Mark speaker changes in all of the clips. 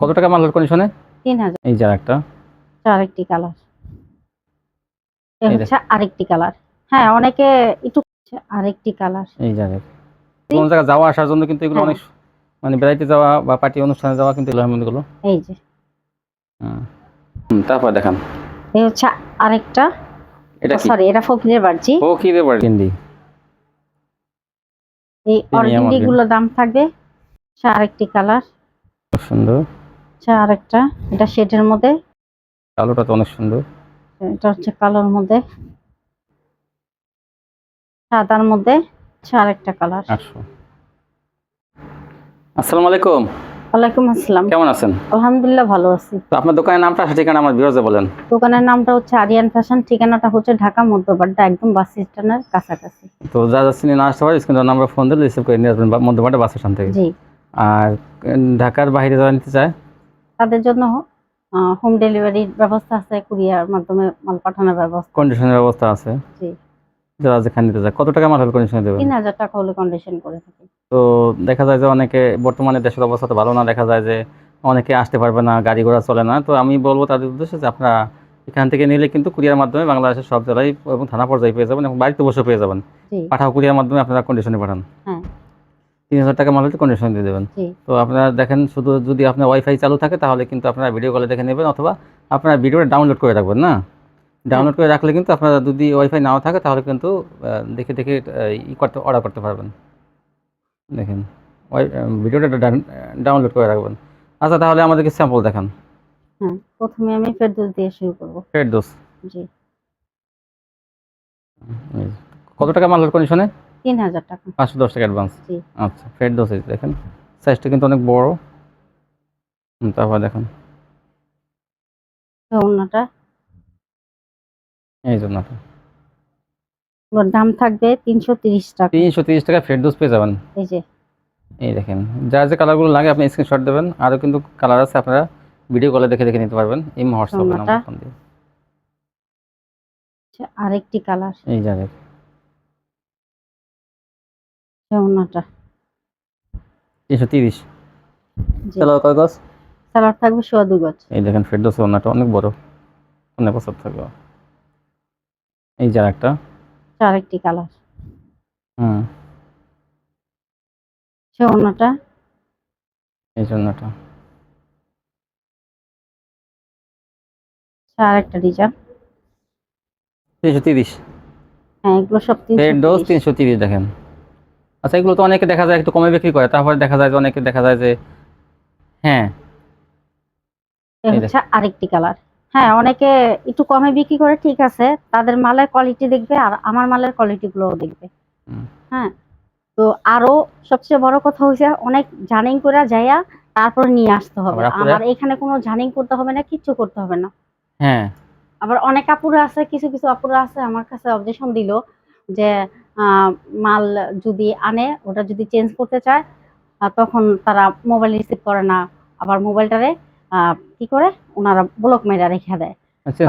Speaker 1: কত টাকা মালের কন্ডিশনে
Speaker 2: তিন হাজার।
Speaker 1: এই যে একটা
Speaker 2: আরেকটি কালার। হচ্ছে আরেকটি কালার হ্যাঁ অনেকে একটু আরেকটি কালার
Speaker 1: এই যে। কোনো জায়গায় যাওয়া আসার জন্য কিন্তু এগুলো
Speaker 2: হ্যাঁ।
Speaker 1: অনেক মানে বেড়াইতে যাওয়া বা পার্টি অনুষ্ঠানে যাওয়া কিন্তু এগুলো গুলো
Speaker 2: এই যে।
Speaker 1: তারপর দেখান।
Speaker 2: এই হচ্ছে আরেকটা।
Speaker 1: এটা
Speaker 2: সরি এটা ফকিরের বাড়ছি
Speaker 1: ও কি বাড়ি হিন্দি
Speaker 2: এই অর্গেন্ডি গুলো দাম থাকবে। আরেকটি কালার
Speaker 1: খুব সুন্দর।
Speaker 2: হচ্ছে আরেকটা। এটা শেডের মধ্যে।
Speaker 1: কালোটা তো অনেক সুন্দর।
Speaker 2: এটা হচ্ছে কালোর মধ্যে। সাদার মধ্যে। হচ্ছে আরেকটা কালার।
Speaker 1: আটশো আসসালামু আলাইকুম।
Speaker 2: ওয়ালাইকুম আসসালাম।
Speaker 1: কেমন আছেন?
Speaker 2: আলহামদুলিল্লাহ ভালো আছি।
Speaker 1: তো আপনার দোকানের নামটা ঠিকানা আমার বলেন।
Speaker 2: দোকানের নামটা হচ্ছে আরিয়ান ফ্যাশন ঠিকানাটা হচ্ছে ঢাকা মধ্যবাড্ডা একদম বাস স্ট্যান্ডের কাছাকাছি।
Speaker 1: তো যা যা চিনি না আসতে পারে স্ক্রিন নাম্বার ফোন দিলে রিসিভ করে নিয়ে আসবেন মধ্যমাটা বাস স্টেশন থেকে।
Speaker 2: জি।
Speaker 1: আর ঢাকার বাইরে যারা নিতে চায়?
Speaker 2: তাদের জন্য হোম ডেলিভারির ব্যবস্থা আছে কুরিয়ার মাধ্যমে মাল পাঠানোর ব্যবস্থা।
Speaker 1: কন্ডিশনের ব্যবস্থা আছে?
Speaker 2: জি।
Speaker 1: যারা যেখানে নিতে চায়। কত টাকা মাথার কন্ডিশনে দেবেন
Speaker 2: তিন হাজার টাকা হলে কন্ডিশন করে থাকি।
Speaker 1: তো দেখা যায় যে অনেকে বর্তমানে দেশের অবস্থা তো ভালো না দেখা যায় যে অনেকে আসতে পারবে না গাড়ি ঘোড়া চলে না। তো আমি বলব তাদের উদ্দেশ্যে যে আপনারা এখান থেকে নিলে কিন্তু কুরিয়ার মাধ্যমে বাংলাদেশের সব জেলায় এবং থানা পর্যায়ে পেয়ে যাবেন এবং বাড়িতে বসে পেয়ে যাবেন। পাঠাও কুরিয়ার মাধ্যমে আপনারা কন্ডিশনে পাঠান।
Speaker 2: হ্যাঁ।
Speaker 1: তিন হাজার টাকা মাল হলে কন্ডিশন দিয়ে দেবেন। তো আপনারা দেখেন শুধু যদি আপনার ওয়াইফাই চালু থাকে তাহলে কিন্তু আপনারা ভিডিও কলে দেখে নেবেন অথবা আপনারা ভিডিওটা ডাউনলোড করে রাখবেন না? ডাউনলোড করে রাখলে কিন্তু আপনারা যদি ওয়াইফাই নাও থাকে তাহলে কিন্তু দেখে দেখে ই করতে অর্ডার করতে পারবেন। দেখেন ওই ভিডিওটা ডাউনলোড করে রাখবেন। আচ্ছা তাহলে আমাদেরকে স্যাম্পল দেখান।
Speaker 2: হ্যাঁ প্রথমে আমি ফেরদৌস দিয়ে শুরু করব। জি।
Speaker 1: কত টাকা মালের কন্ডিশনে
Speaker 2: তিন হাজার টাকা।
Speaker 1: পাঁচশো দশ টাকা অ্যাডভান্স
Speaker 2: জি।
Speaker 1: আচ্ছা ফেড দেখেন। সাইজটা কিন্তু অনেক বড়। তারপর দেখেন।
Speaker 2: ওনাটা
Speaker 1: এই
Speaker 2: ওর দাম থাকবে তিনশো তিরিশ টাকা।
Speaker 1: তিনশো তিরিশ টাকা ফেড দোষ পেয়ে যাবেন।
Speaker 2: এই যে।
Speaker 1: এই দেখেন যার যে কালারগুলো লাগে আপনি স্ক্রিনশট দেবেন। আরও কিন্তু কালার আছে আপনারা ভিডিও কলে দেখে দেখে নিতে পারবেন। এই হোয়াটসঅ্যাপে। নাম্বার ফোন দিয়ে।
Speaker 2: আরেকটি কালার
Speaker 1: এই যাবে
Speaker 2: ওনাটা
Speaker 1: তিনশো তিরিশ। কালার কয় গছ
Speaker 2: সালাড থাকবে সোয়া দু গজ।
Speaker 1: এই দেখেন ফেরদোস ওনাটা অনেক বড়। অনেক বছর থাকবে। এই যার একটা
Speaker 2: হচ্ছে আরেকটি কালার।
Speaker 1: হুম।
Speaker 2: সে ওনাটা
Speaker 1: এই জন্যটা
Speaker 2: হচ্ছে আরেকটা ডিজাইন।
Speaker 1: তিনশো তিরিশ।
Speaker 2: হ্যাঁ এগুলো সব তিনশো
Speaker 1: তিরিশ দেখেন। আচ্ছা এগুলো তো অনেকে দেখা যায় একটু কমে বিক্রি করে তারপরে দেখা যায় যে অনেকে দেখা যায় যে হ্যাঁ।
Speaker 2: হচ্ছে আরেকটি কালার। হ্যাঁ অনেকে একটু কমে বিক্রি করে ঠিক আছে তাদের মালের কোয়ালিটি দেখবে আর আমার মালের কোয়ালিটি গুলোও দেখবে। হ্যাঁ তো আরও সবচেয়ে বড় কথা হইছে অনেক জানিং করে যাইয়া তারপরে নিয়ে আসতে হবে। আমার এখানে কোনো জানিং করতে হবে না কিচ্ছু করতে হবে না।
Speaker 1: হ্যাঁ।
Speaker 2: আবার অনেক আপুরা আছে কিছু কিছু আপুরা আছে আমার কাছে অবজেকশন দিল যে মাল যদি আনে ওটা যদি চেঞ্জ করতে চায় তখন তারা মোবাইল রিসিভ করে না। আবার মোবাইলটারে কি করে? ওনারা ব্লক মেরা রেখে দেয়।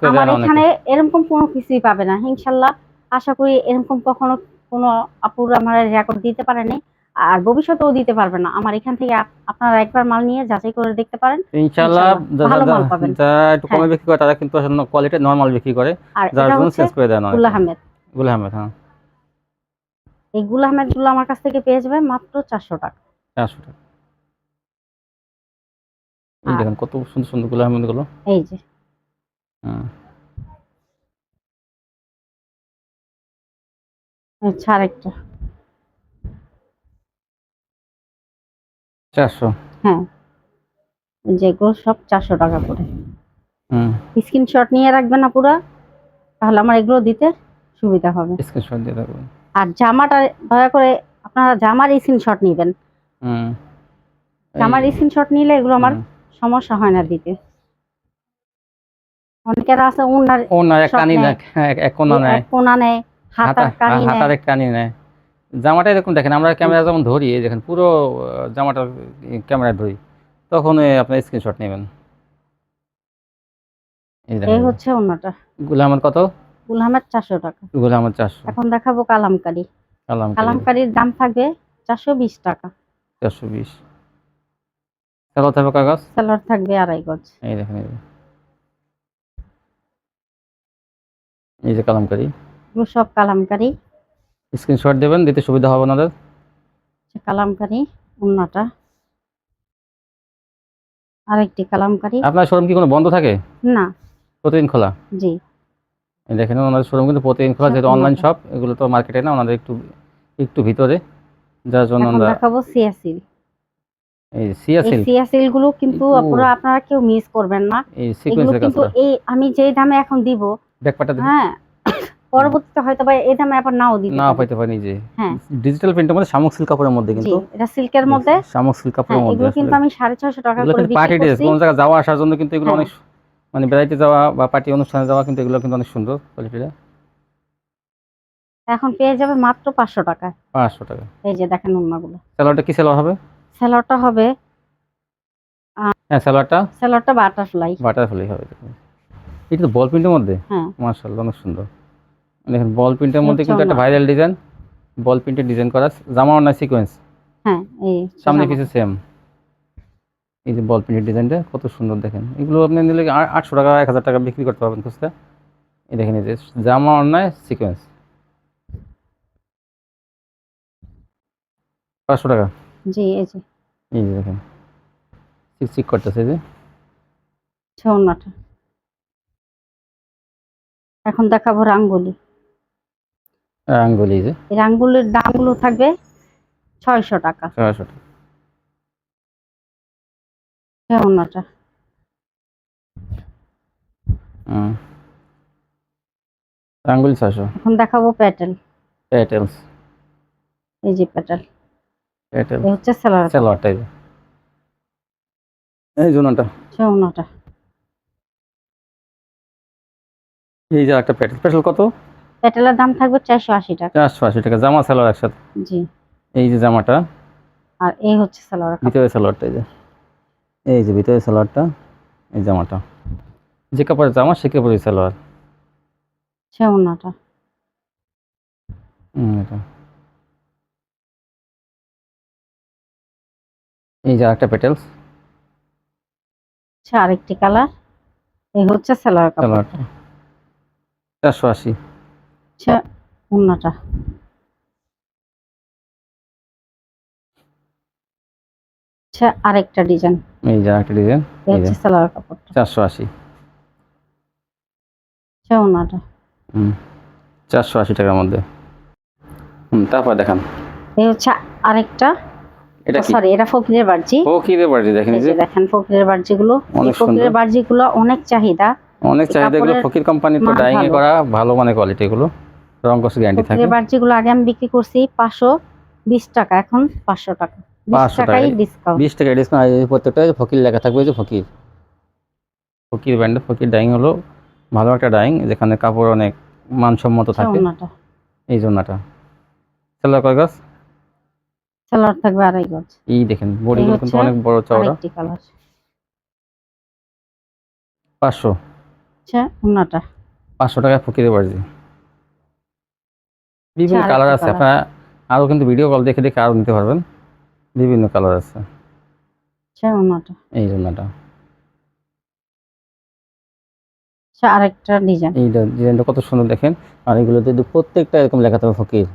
Speaker 1: করে
Speaker 2: আমার এখানে এরকম কোনো কিছুই পাবে না ইনশাল্লাহ। আশা করি এরকম কখনো কোনো আপুর আমার রেকর্ড দিতে পারেনি আর ভবিষ্যতেও দিতে পারবে না। আমার এখান থেকে আপনারা একবার মাল নিয়ে যাচাই করে দেখতে পারেন।
Speaker 1: ইনশাআল্লাহ
Speaker 2: ভালো মাল পাবেন।
Speaker 1: যারা একটু কমে
Speaker 2: হ্যাঁ।
Speaker 1: বিক্রি করে তারা কিন্তু আসলে কোয়ালিটি নর্মাল বিক্রি করে।
Speaker 2: আর
Speaker 1: যার জন্য চেঞ্জ করে দেন
Speaker 2: গুল আহমেদ।
Speaker 1: গুল আহমেদ হ্যাঁ।
Speaker 2: এই গুল আহমেদগুলো আমার কাছ থেকে পেয়ে যাবে মাত্র চারশো টাকা।
Speaker 1: চারশো টাকা। এই দেখেন কত সুন্দর সুন্দর গুল আহমেদগুলো
Speaker 2: এই যে।
Speaker 1: হুম।
Speaker 2: আচ্ছা আরেকটা।
Speaker 1: চারশো।
Speaker 2: হ্যাঁ। যেগুলো সব চারশো টাকা করে।
Speaker 1: হুম
Speaker 2: স্ক্রিনশট নিয়ে রাখবেন না পুরা তাহলে আমার এগুলো দিতে সুবিধা হবে।
Speaker 1: স্ক্রিনশট দিয়ে রাখবেন।
Speaker 2: আর জামাটা দয়া করে আপনারা জামার স্ক্রিনশট নেবেন।
Speaker 1: হুম।
Speaker 2: জামার স্ক্রিনশট নিলে এগুলো আমার সমস্যা হয় না দিতে। অনেকের আছে উনার
Speaker 1: ও না এক কানি না এক এক কোনা নেয়।
Speaker 2: কোনা নেয় হাতার
Speaker 1: হাতা
Speaker 2: কানি নেয়।
Speaker 1: হাতার কানি নেয়। জামাটা এরকম দেখেন আমরা ক্যামেরা যখন ধরি দেখেন পুরো জামাটা ক্যামেরায় ধরি তখন এই আপনার স্ক্রিনশট নেবেন। এই
Speaker 2: হচ্ছে অন্যটা
Speaker 1: গুল আহমেদ কত?
Speaker 2: গুলহামের চারশো টাকা।
Speaker 1: চারশো।
Speaker 2: এখন দেখাবো কালামকারি।
Speaker 1: কালাম
Speaker 2: কালামকারির দাম থাকবে চারশো বিশ টাকা।
Speaker 1: চারশো বিশ। থাকবে কাগজ
Speaker 2: থাকবে আড়াই গজ।
Speaker 1: এই দেখেন এই যে। কালামকারি।
Speaker 2: সব কালামকারি।
Speaker 1: স্ক্রিনশট দেবেন দিতে সুবিধা হবে
Speaker 2: সে কালামকারি উন্নাটা। আরেকটি কালামকারি।
Speaker 1: আপনার শোরুম কি কোনো বন্ধ থাকে?
Speaker 2: না।
Speaker 1: প্রতিদিন খোলা?
Speaker 2: জি।
Speaker 1: দেখেন ওনাদের শোরুম কিন্তু প্রতিদিন খোলা যেহেতু অনলাইন শপ এগুলো তো মার্কেটে না ওনাদের একটু একটু ভিতরে। যার জন্য আমরা
Speaker 2: দেখাবো সিয়াসিল
Speaker 1: এই সিয়া
Speaker 2: এই সিয়াসিলগুলো কিন্তু আপনারা আপনারা কেউ মিস করবেন না।
Speaker 1: এই সিকোয়েন্সের
Speaker 2: কিন্তু এই আমি যেই দামে এখন দিব
Speaker 1: ব্যাকপাটা
Speaker 2: হ্যাঁ পরবর্তীতে হয়তো ভাই এই দামে আবার নাও দিতে
Speaker 1: না পাইতে পারি যে।
Speaker 2: হ্যাঁ।
Speaker 1: ডিজিটাল প্রিন্টের মধ্যে শামুক সিল্ক কাপড়ের মধ্যে কিন্তু।
Speaker 2: এটা সিল্কের মধ্যে।
Speaker 1: শামুক সিল্ক কাপড়ের
Speaker 2: হ্যাঁ
Speaker 1: মধ্যে
Speaker 2: এগুলো কিন্তু আমি সাড়ে ছয়শো টাকা
Speaker 1: এগুলো
Speaker 2: করে
Speaker 1: কিন্তু পার্টি ড্রেস কোনো জায়গায় যাওয়া আসার জন্য কিন্তু এগুলো
Speaker 2: হ্যাঁ।
Speaker 1: অনেক মানে বেড়াইতে যাওয়া বা পার্টি অনুষ্ঠানে যাওয়া কিন্তু এগুলো কিন্তু অনেক সুন্দর কোয়ালিটিটা
Speaker 2: এখন পেয়ে যাবে মাত্র পাঁচশো টাকায়
Speaker 1: পাঁচশো টাকা।
Speaker 2: এই যে দেখেন উন্নাগুলো
Speaker 1: স্যালোয়ারটা কি সেলোয়ার হবে?
Speaker 2: স্যালোয়ারটা হবে
Speaker 1: হ্যাঁ স্যালোয়ারটা?
Speaker 2: স্যালোয়ারটা বাটারফ্লাই।
Speaker 1: বাটারফ্লাই হবে এটা তো বল প্রিন্টের মধ্যে?
Speaker 2: হ্যাঁ।
Speaker 1: মার্শাল্লাহ অনেক সুন্দর। দেখেন বল প্রিন্টের মধ্যে কিন্তু একটা ভাইরাল ডিজাইন। বল প্রিন্টের ডিজাইন করা জামা না সিকোয়েন্স
Speaker 2: হ্যাঁ এই
Speaker 1: সামনে। কিছু সেম এই যে বল প্রিন্টের ডিজাইনটা কত সুন্দর দেখেন। এগুলো আপনি নিলে আটশো টাকা এক হাজার টাকা বিক্রি করতে পারবেন খুঁজতে এই দেখেন এই যে জামা অন্যায় সিকোয়েন্স পাঁচশো টাকা।
Speaker 2: জি এই যে।
Speaker 1: এই যে দেখেন। চিক চিক করতেছে যে।
Speaker 2: ছৌনাটা এখন দেখাবো রাঙ্গুলি।
Speaker 1: আঙ্গুলি এই যে।
Speaker 2: রাঙ্গুলির দামগুলো থাকবে ছয়শো টাকা।
Speaker 1: ছয়শো টাকা।
Speaker 2: ছৌনাটা
Speaker 1: হুম। আঙ্গুলি ছয়শো
Speaker 2: এখন দেখাবো প্যাটেল।
Speaker 1: প্যাটেলস।
Speaker 2: এই যে প্যাটেল।
Speaker 1: প্যাটেল।
Speaker 2: হচ্ছে স্যালার
Speaker 1: সালোয়ারটা এই এই জন্যটা
Speaker 2: ছৌনাটা
Speaker 1: এই যে একটা প্যাটেল। প্যাটেল কত?
Speaker 2: প্যাটেলের দাম থাকবে চারশো আশি টাকা।
Speaker 1: চারশো আশি টাকা। জামা সালোয়ার একসাথে?
Speaker 2: জি।
Speaker 1: এই যে জামাটা।
Speaker 2: আর এই হচ্ছে কাপড়
Speaker 1: ভিতরে সালোয়ারটা এই যে। এই যে ভিতরে সালোয়ারটা এই জামাটা। যে কাপড়ের জামা সে কাপড়ের সালোয়ার। হুম, এটা। এই যে একটা পেটেলস।
Speaker 2: হচ্ছে আরেকটি কালার। এই হচ্ছে সালোয়ার কাপড়
Speaker 1: চারশো আশি।
Speaker 2: হচ্ছে উন্নাটা হচ্ছে আরেকটা ডিজাইন।
Speaker 1: এই যে একটা ডিজাইন
Speaker 2: এই হচ্ছে সালোয়ার কাপড়টা।
Speaker 1: আশি।
Speaker 2: হচ্ছে উন্নাটা
Speaker 1: হুম চারশো আশি টাকার মধ্যে। হুম তারপর দেখান।
Speaker 2: এই হচ্ছে আরেকটা।
Speaker 1: এটা
Speaker 2: সরি এটা ফকিরের বার্জি।
Speaker 1: ও কি দেখেন
Speaker 2: এই যে। দেখেন ফকিরের বার্জিগুলো। এই
Speaker 1: অনেক
Speaker 2: ফকিরের। বার্জিগুলো অনেক চাহিদা।
Speaker 1: অনেক চাহিদা এগুলো
Speaker 2: কাপড়ের
Speaker 1: ফকির কোম্পানি তো ডাইং এ। করা ভালো মানে কোয়ালিটি এগুলো। রং কষ্ট গ্যারান্টি থাকে।
Speaker 2: ফকিরের বার্জিগুলো আগে আমি বিক্রি করছি পাঁচশো বিশ টাকা এখন পাঁচশো টাকা। বিশ
Speaker 1: 500
Speaker 2: টাকাই
Speaker 1: টাকায়।
Speaker 2: ডিসকাউন্ট
Speaker 1: বিশ টাকা ডিসকাউন্ট প্রত্যেকটা ফকির লেখা থাকবে যে ফকির। ফকির ব্র্যান্ডের ফকির ডাইং হলো ভালো একটা ডাইং যেখানে কাপড় অনেক মানসম্মত থাকে। এই জন্যটা সেলার কয় গাছ
Speaker 2: সালোয়ার থাকবে আড়াই গজ।
Speaker 1: এই দেখেন বডিগুলো কিন্তু অনেক বড় চওড়া। পাঁচশো।
Speaker 2: আচ্ছা
Speaker 1: পাঁচশো টাকায় ফকিরে বাড়ছে বিভিন্ন কালার আছে। আপনারা আরও কিন্তু ভিডিও কল দেখে দেখে আরও নিতে পারবেন। বিভিন্ন কালার আছে।
Speaker 2: আচ্ছা
Speaker 1: এই
Speaker 2: আচ্ছা আরেকটা ডিজাইন।
Speaker 1: এই ডিজাইনটা কত সুন্দর দেখেন। আর এগুলোতে প্রত্যেকটা এরকম লেখা থাকবে ফকির।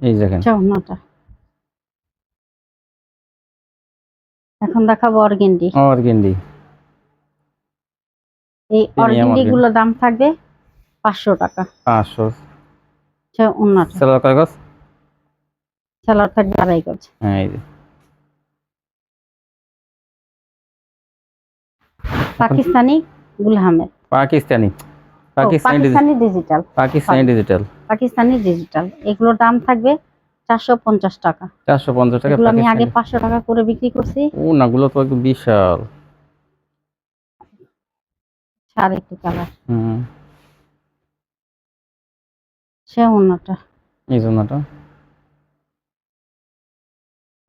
Speaker 1: এই দেখেন।
Speaker 2: আচ্ছা এখন দেখাবো অর্গেন্ডি।
Speaker 1: অর্গেন্ডি।
Speaker 2: এই
Speaker 1: Premium
Speaker 2: অর্গেন্ডি গুলো দাম থাকবে পাঁচশো টাকা।
Speaker 1: পাঁচশো।
Speaker 2: আচ্ছা উন্নাটা
Speaker 1: সেলার কাগজ
Speaker 2: সালোয়ার থাকবে আড়াই গজ
Speaker 1: হ্যাঁ
Speaker 2: Pakistani Gul Ahmed
Speaker 1: Pakistani Pakistani
Speaker 2: digital.
Speaker 1: Pakistani digital.
Speaker 2: Pakistani digital. এগুলোর দাম থাকবে চারশো পঞ্চাশ টাকা।
Speaker 1: চারশো পঞ্চাশ টাকা
Speaker 2: আমি আগে পাঁচশো টাকা করে বিক্রি করছি।
Speaker 1: ও নাগুলো তো একদম বিশাল।
Speaker 2: আচ্ছা, আরেকটি কালার।
Speaker 1: হুম।
Speaker 2: সে অন্যটা
Speaker 1: এই জন্যটা।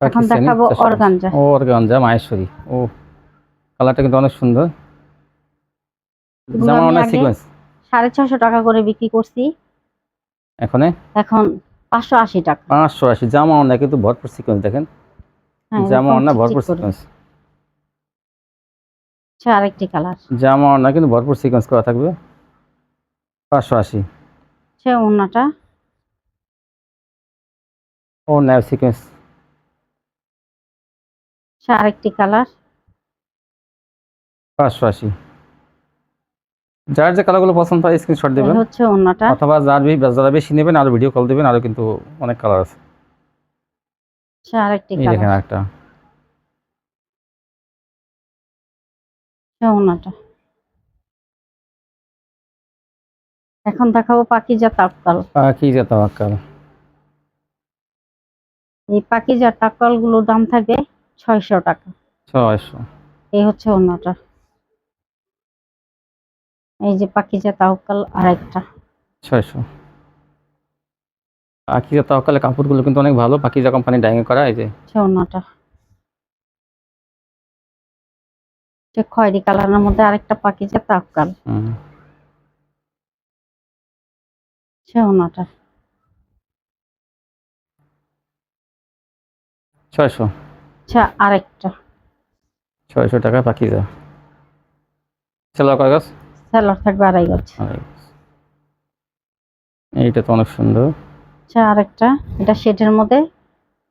Speaker 2: এখন দেখাবো অর্গানজা।
Speaker 1: অর্গানজা মাহেশ্বরী। ও কালারটা কিন্তু অনেক সুন্দর। জামা অনেক সিকোয়েন্স
Speaker 2: সাড়ে ছশো টাকা করে বিক্রি করছি।
Speaker 1: এখানে?
Speaker 2: এখন পাঁচশো আশি টাকা।
Speaker 1: পাঁচশো আশি। জামা অন্য কিন্তু ভরপুর সিকোয়েন্স দেখেন।
Speaker 2: হ্যাঁ
Speaker 1: জামা অন্য ভরপুর। সিকোয়েন্স
Speaker 2: আচ্ছা আরেকটি কালার।
Speaker 1: জামা অন্য কিন্তু ভরপুর সিকোয়েন্স করা থাকবে। পাঁচশো আশি।
Speaker 2: সে ওনাটা
Speaker 1: ও ন্যায় সিকোয়েন্স
Speaker 2: আরেকটি কালার।
Speaker 1: পাঁচশো আশি যার যে কালারগুলো পছন্দ হয় স্ক্রিনশট দেবেন।
Speaker 2: হচ্ছে ওনাটা
Speaker 1: অথবা যার যারা বেশি নেবেন আরও ভিডিও কল দেবেন আরও কিন্তু অনেক কালার আছে।
Speaker 2: আরেকটি
Speaker 1: এই দেখেন একটা
Speaker 2: ওনাটা এখন দেখাবো পাকিজা তাপকাল।
Speaker 1: কি যে তাওয়াক্কাল
Speaker 2: এই পাকিজা তাপকালগুলোর দাম থাকবে ছয়শো টাকা।
Speaker 1: ছয়শো।
Speaker 2: এই হচ্ছে অন্যটা। এই যে পাকিজা তাওকাল আরেকটা।
Speaker 1: ছয়শো। পাকিজা তাওয়াক্কালের কাপড়গুলো কিন্তু অনেক ভালো। পাকিজা কোম্পানি ডাইং করা এই যে।
Speaker 2: অন্যটা। খয়েরি কালারের মধ্যে আরেকটা। সে অন্যটা।
Speaker 1: ছয়শো।
Speaker 2: আচ্ছা আরেকটা।
Speaker 1: ছয়শো টাকা পাকিজা চলো কাগজ
Speaker 2: স্যালার থাকবে আড়াই গজ।
Speaker 1: এইটা তো অনেক সুন্দর।
Speaker 2: আচ্ছা আরেকটা। এটা শেডের মধ্যে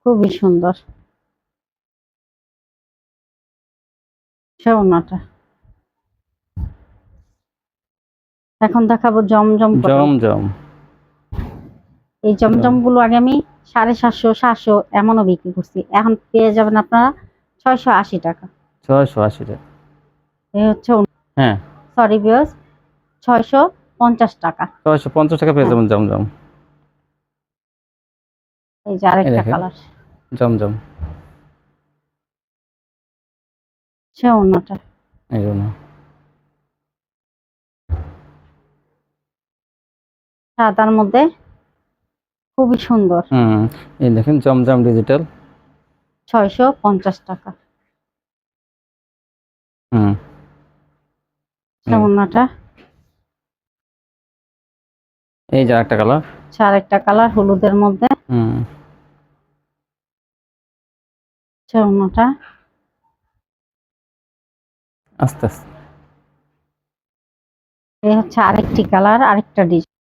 Speaker 2: খুবই সুন্দর। অন্যটা এখন দেখাবো জমজম কটন। এই জমজমগুলো আগে আমি সাড়ে সাতশো সাতশো এমনও বিক্রি করছি। এখন পেয়ে যাবেন আপনারা ছয়শো আশি টাকা।
Speaker 1: ছয়শো আশি টাকা।
Speaker 2: হচ্ছে
Speaker 1: হ্যাঁ।
Speaker 2: সরি বিয়স ছয়শো পঞ্চাশ টাকা।
Speaker 1: ছয়শো পঞ্চাশ টাকা পেয়ে যাবেন জম জম
Speaker 2: এই যে আরেকটা কালার
Speaker 1: জম জম
Speaker 2: সে অন্যটা।
Speaker 1: এই জন্য
Speaker 2: সাদার মধ্যে খুবই সুন্দর।
Speaker 1: হুম এই দেখেন জমজম ডিজিটাল
Speaker 2: ছয়শো পঞ্চাশ টাকা।
Speaker 1: হুম।
Speaker 2: সে
Speaker 1: হুম। এই যে একটা কালার
Speaker 2: সে আরেকটা কালার হলুদের মধ্যে।
Speaker 1: হুম।
Speaker 2: সে
Speaker 1: আস্তে আস্তে।
Speaker 2: এই হচ্ছে আরেকটি কালার আরেকটা ডিজাইন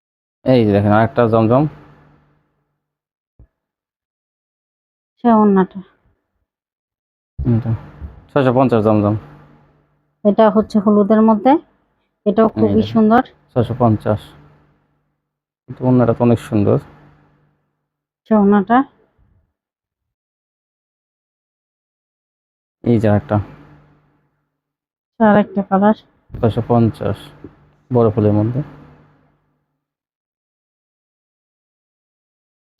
Speaker 1: এই দেখেন আরেকটা জমজম
Speaker 2: সে অন্যটা।
Speaker 1: ছয়শো পঞ্চাশ জমজম
Speaker 2: এটা হচ্ছে হলুদের মধ্যে। এটাও খুবই সুন্দর।
Speaker 1: ছয়শো পঞ্চাশ। অন্যটা তো অনেক সুন্দর।
Speaker 2: সে অন্যটা।
Speaker 1: এই যে একটা
Speaker 2: সে আরেকটা কালার।
Speaker 1: ছয়শো পঞ্চাশ। বড় ফুলের মধ্যে।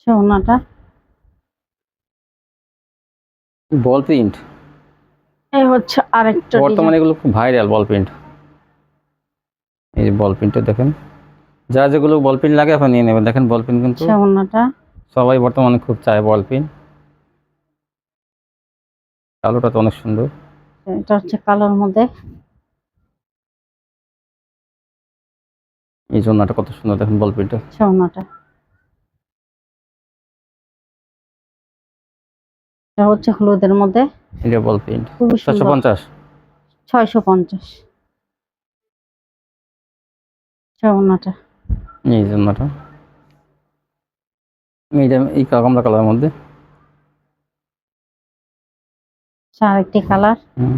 Speaker 2: সে অন্যটা।
Speaker 1: Ball print.
Speaker 2: এই হচ্ছে আরেকটা
Speaker 1: বর্তমানে এগুলো খুব ভাইরাল বল প্রিন্ট। এই যে বল প্রিন্টটা দেখেন। যা যেগুলো বল প্রিন্ট লাগে আপনি নিয়ে নেবেন। দেখেন বল প্রিন্ট কিন্তু সবাই বর্তমানে খুব চায় বল প্রিন্ট। কালোটা তো অনেক সুন্দর।
Speaker 2: এটা হচ্ছে কালোর মধ্যে।
Speaker 1: এই জন্যটা কত সুন্দর দেখেন বল প্রিন্টটা।
Speaker 2: সে এটা হচ্ছে হলুদের মধ্যে।
Speaker 1: এটা বল
Speaker 2: ছয়শো পঞ্চাশ? সে অন্যটা
Speaker 1: এই জন্যটা এইটা এই কামলা কালারের মধ্যে।
Speaker 2: সে আরেকটি কালার।
Speaker 1: হুম।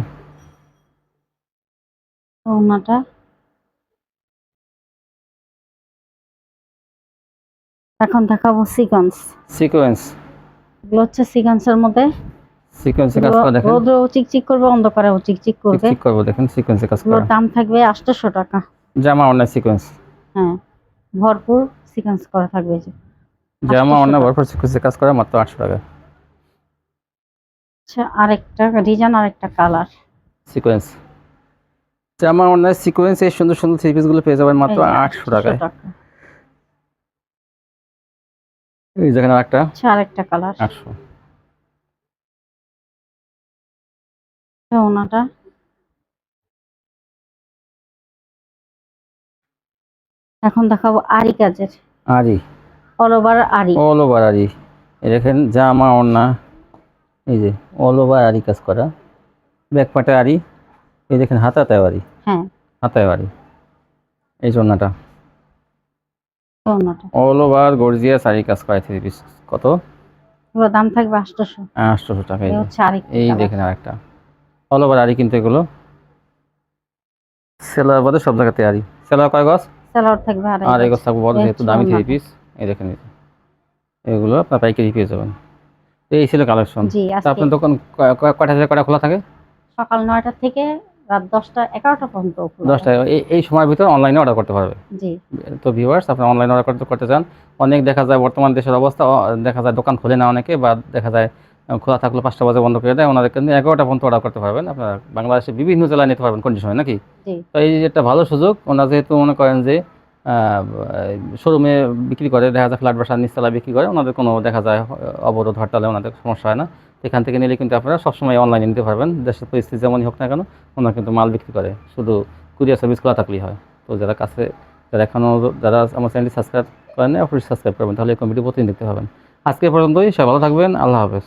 Speaker 2: অন্যটা এখন দেখাবো সিকন্স
Speaker 1: সিকোয়েন্স।
Speaker 2: এগুলো হচ্ছে সিকন্সের মধ্যে।
Speaker 1: সিকোয়েন্সে কাজ করা দেখেন।
Speaker 2: রোদ্র চিকচিক করবে অন্ধকারেও চিকচিক করবে।
Speaker 1: ঠিক করব দেখেন সিকোয়েন্সে কাজ করা।
Speaker 2: দাম থাকবে আটশোশো টাকা।
Speaker 1: জামা অন্য সিকোয়েন্স
Speaker 2: হ্যাঁ ভরপুর সিকোয়েন্স করা থাকবে যে।
Speaker 1: জামা অন্য ভরপুর সিকোয়েন্সে কাজ করা মাত্র আটশো টাকা।
Speaker 2: আচ্ছা আরেকটা ডিজাইন আরেকটা কালার
Speaker 1: সিকোয়েন্স জামা অন্য সিকোয়েন্স এই সুন্দর সুন্দর থ্রি পিসগুলো পেয়ে যাবেন মাত্র আটশো টাকায়। এই যেখানে একটা
Speaker 2: আচ্ছা আরেকটা কালার
Speaker 1: আটশো
Speaker 2: ওনাটা। এখন দেখাবো আরি কাজের
Speaker 1: আরই
Speaker 2: all over aari.
Speaker 1: All over aari. দেখেন জামা ওড়না। এই যে অল ওভার আরি কাজ করা। ব্যাক পাটে আরি। এই দেখেন হাতাতে আরি।
Speaker 2: হ্যাঁ।
Speaker 1: হাতায় আরি। এই জন্যটা অল ওভার গর্জিয়াস আরি কাজ করা থ্রি পিস। কত?
Speaker 2: এগুলো দাম থাকবে আটশোশো।
Speaker 1: আটশোশো টাকা। এই
Speaker 2: হচ্ছে
Speaker 1: এই। দেখেন আরেকটা। অল ওভার আরি কিন্তু এগুলো। সেলার বাদে সব জায়গাতে আরি সেলার কয় গছ
Speaker 2: সালোয়ার থাকবে আড়াই
Speaker 1: আর
Speaker 2: গজ।
Speaker 1: থাকবে বড় যেহেতু দামি থ্রি পিস। এই দেখেন এগুলো আপনার পাইকারি পেয়ে যাবেন। এই ছিল কালেকশন।
Speaker 2: জি
Speaker 1: আপনার দোকান কয়- কয়- কয়টা থেকে কয়টা খোলা থাকে?
Speaker 2: সকাল নয়টা থেকে রাত দশটা এগারোটা পর্যন্ত
Speaker 1: দশটা এই সময়ের ভিতরে অনলাইনে অর্ডার করতে পারবে।
Speaker 2: জি।
Speaker 1: তো ভিউয়ার্স অনলাইনে অর্ডার করতে করতে চান অনেক দেখা যায় বর্তমান দেশের অবস্থা দেখা যায় দোকান খোলে না অনেকে বা দেখা যায় খোলা থাকলে পাঁচটা বাজে বন্ধ করে দেয় ওনাদের কিন্তু এগারোটা পর্যন্ত অর্ডার করতে পারবেন। আপনার বাংলাদেশে বিভিন্ন জেলায় নিতে পারবেন কন্ডিশনে নাকি? তো এই যে একটা ভালো সুযোগ ওনারা যেহেতু মনে করেন যে শোরুমে বিক্রি করে দেখা যায় ফ্ল্যাট বাসার নিচতলা বিক্রি করে ওনাদের কোনো দেখা যায় অবরোধ হরতালে ওনাদের সমস্যা হয় না। এখান থেকে নিলে কিন্তু আপনারা সবসময় অনলাইনে নিতে পারবেন। দেশের পরিস্থিতি যেমনই হোক না কেন, ওনারা কিন্তু মাল বিক্রি করে। শুধু কুরিয়ার সার্ভিস খোলা থাকলেই হয়। তো যারা কাছে, যারা এখনও যারা আমার চ্যানেলটি সাবস্ক্রাইব করেন অবশ্যই সাবস্ক্রাইব করবেন। তাহলে কমিটি প্রতিদিন দেখতে পাবেন। আজকে পর্যন্তই সে ভালো থাকবেন। আল্লাহ হাফেজ।